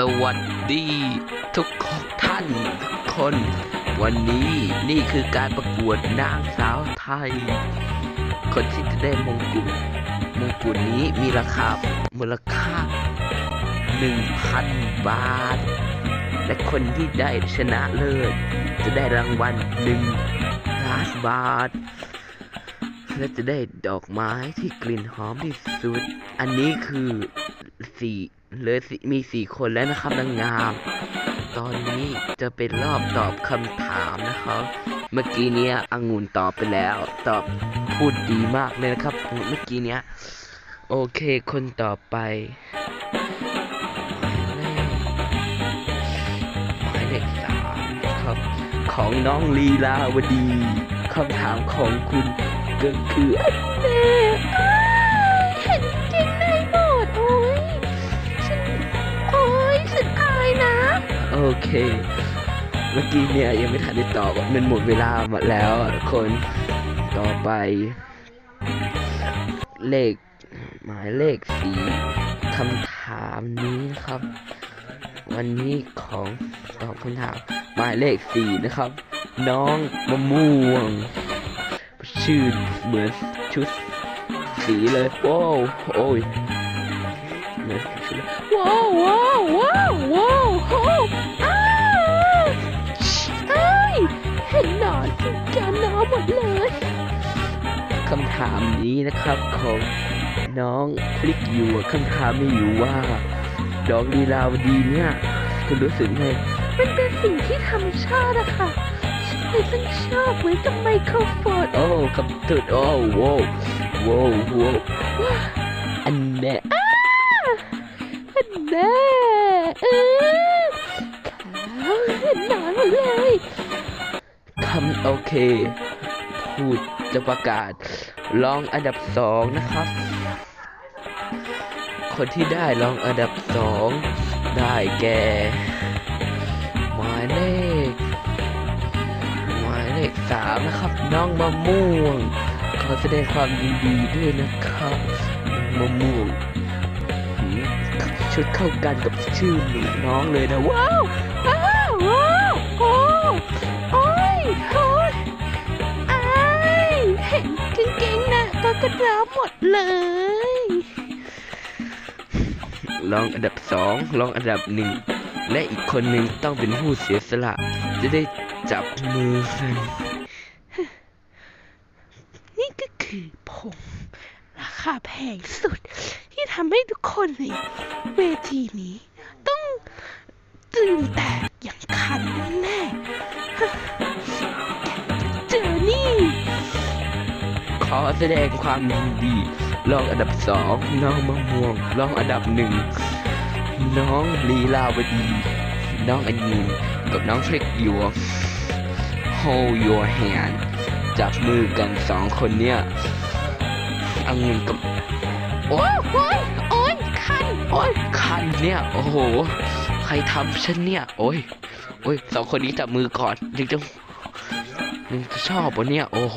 สวัสดีทุกท่านทุกคน วันนี้นี่คือการประกวดนางสาวไทย คนที่จะได้มงกุฎมงกุฎนี้มีราคามูลค่า 1,000 บาท และคนที่ได้ชนะเลิศจะได้รางวัล1ล้านบาท และจะได้ดอกไม้ที่กลิ่นหอมที่สุด อันนี้คือสี่ เหลือมีสี่คนแล้วนะครับนางงาม ตอนนี้จะเป็นรอบตอบคำถามนะครับ เมื่อกี้เนี้ยองุ่นตอบไปแล้ว ตอบพูดดีมากเลยนะครับ เมื่อกี้เนี้ย โอเคคนต่อไปหมายเลขสามครับ ของน้องลีลาวดีคำถามของคุณก็คืออันแน่ โอเค เมื่อกี้เนี่ยยังไม่ทันได้ตอบมันหมดเวลาหมดแล้วทุกคนต่อไป เลขหมายเลขสีคำถามนี้นะครับ วันนี้ของตอบคำถามหมายเลขสี่นะครับ น้องมะม่วง ชื่อเหมือนชุดสีเลยโอ้วโอ้ยเหมือนชุดว้าวว้าวว้าวว้าว มดเลยคำถามนี้นะครับของน้องคลิกอยู่อะคำถามมีอยู่ว่าดอกลีลาวดีเนี่ยคุณรู้สึกไงมันเป็นสิ่งที่ธรรมชาติอะค่ะฉันเลยต้องชอบเหมือนกับไมโครโฟนโอ้คำตุดโอ้โว้วโว้วโว้วอันเนี้ยเห็นแน่เออขาวเห็นหนอนหมดเลยคำโอเค พูดจะประกาศรองอันดับสองนะครับ คนที่ได้รองอันดับสองได้แก่หมายเลขหมายเลขสามนะครับ น้องมะม่วงขอแสดงความยินดีด้วยนะครับน้องมะม่วงชุดเข้ากันกับชื่อหนูน้องเลยนะว้าวว้าวว้าวาหมดเลยรองอันดับสองรองอันดับหนึ่งและอีกคนหนึ่งต้องเป็นผู้เสียสละ จะได้จับมือกันนี่ก็คือผงราคาแพงสุด ที่ทำให้ทุกคนในเวทีนี้ ต้องตื่นแตกอย่างคันแน่ อแสดงความยินดีรองอันดับสองน้องมะม่วงรองอันดับหนึ่งน้องลีลาวดี น้องอัญญูกับน้องเฟลกหยว Hold your hand จับมือกันสองคนเนี่ยอังุนกับโอ้ยโอ้ยโอ้ยคันโอ้ยคันเนี่ยโอ้โห ใครทำฉันเนี่ย โอ้ยโอ้ยสองคนนี้จับมือก่อนยังจะยังจะชอบวะเนี่ย โอ้โห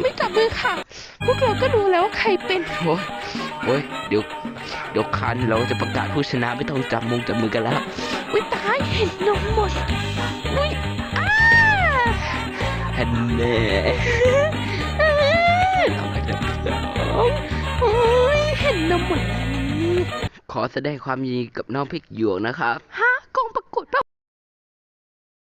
ไม่จับมือค่ะ พวกเราก็รู้แล้วว่าใครเป็นโอ้ยโอ้ยเดี๋ยวเดี๋ยวคันเราจะประกาศผู้ชนะไม่ต้องจับมุงจับมือกันแล้วอุ้ยตายเห็นนมหมดอุ้ยอ้าฮันแน่เอ้ยเอาอันดับสองโอ้ยเห็นนมหมดแล้วนี่ขอแสดงความยินดีกับน้องพริกหยวกนะครับฮะ